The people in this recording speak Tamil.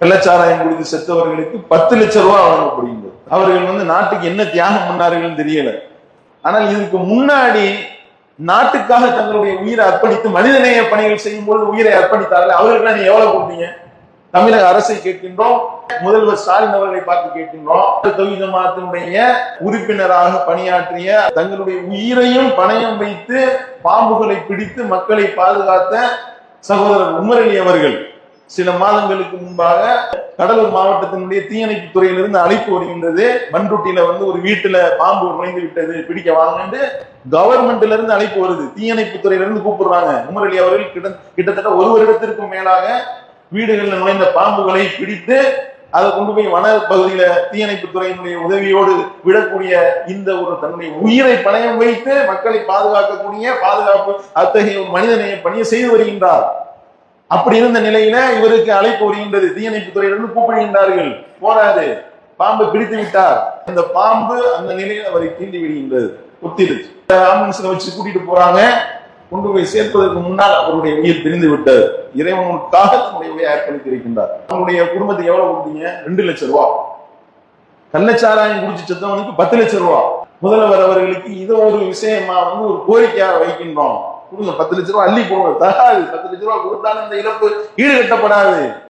கள்ளச்சாராயம் குடித்து செத்தவர்களுக்கு பத்து லட்சம் ரூபாய் வழங்கப்படுகிறது அவர்கள் வந்து நாட்டுக்கு என்ன தியாகம் பண்ணார்கள் தெரியல. ஆனால் இதுக்கு முன்னாடி நாட்டுக்காக தங்களுடைய உயிரை அர்ப்பணித்து மனிதநேய பணிகள் செய்யும் பொழுது உயிரை அர்ப்பணித்தார்கள். அவர்களுக்கு நீ எவ்வளவு கொடுத்தீங்க? தமிழக அரசை கேட்கின்றோம் முதல்வர் ஸ்டாலின் அவர்களை பார்த்து கேட்கின்றோம். தொகுதி ஜமாத்தினுடைய உறுப்பினராக பணியாற்றிய தங்களுடைய உயிரையும் பணயம் வைத்து பாம்புகளை பிடித்து மக்களை பாதுகாத்த சகோதரர் உமரலி அவர்கள் சில மாதங்களுக்கு முன்பாக கடலூர் மாவட்டத்தினுடைய தீயணைப்பு துறையிலிருந்து அழைப்பு வருகின்றது. பண்ருட்டியில வந்து ஒரு வீட்டுல பாம்பு நுழைந்து விட்டது பிடிக்க வாங்கன்னு கவர்மெண்ட்ல இருந்து அழைப்பு வருது. தீயணைப்பு துறையில இருந்து கூப்பிடுறாங்க உமரலி அவர்கள் கிட்ட- கிட்டத்தட்ட ஒரு வருடத்திற்கும் மேலாக வீடுகளில் நுழைந்த பாம்புகளை பிடித்து அதை கொண்டு போய் வன பகுதியில தீயணைப்பு துறையினுடைய உதவியோடு விடக்கூடிய இந்த ஒரு தன்னுடைய உயிரை பணயம் வைத்து மக்களை பாதுகாக்கக்கூடிய பாதுகாப்பு அத்தகைய ஒரு மனிதநேய பணியை செய்து வருகின்றார். அப்படி இருந்த நிலையில இவருக்கு அழைப்பு வருகின்றது. தீயணைப்பு துறையிலிருந்து கூப்பிடுகின்றார்கள் போறாரு பாம்பு பிடித்து விட்டார். அந்த பாம்பு அந்த நிலையில் அவரை தீண்டி விடுகின்றது. குத்திடுச்சு ஆம்புலன்ஸ்ல வச்சு கூட்டிட்டு போறாங்க. கொண்டு போய் சேர்ப்பதற்கு முன்னால் அவருடைய உயிர் பிரிந்து விட்டது. இறைவனுக்காக தன்னுடைய உயிரை அர்ப்பணித்து இருக்கின்றார். அவனுடைய குடும்பத்துக்கு எவ்வளவு கொடுத்தீங்க? ரெண்டு லட்சம் ரூபா. கள்ளச்சாராயம் குடிச்சு செத்தவனுக்கு பத்து லட்சம் ரூபா. முதல்வர் அவர்களுக்கு இதை ஒரு விஷயமா வந்து ஒரு கோரிக்கையாக வைக்கின்றோம். கொடுங்க பத்து லட்ச ரூபா அள்ளி கொடுங்க தகாது. பத்து லட்ச ரூபா கொடுத்தாலும் இந்த இழப்பு ஈடுகட்டப்படாது.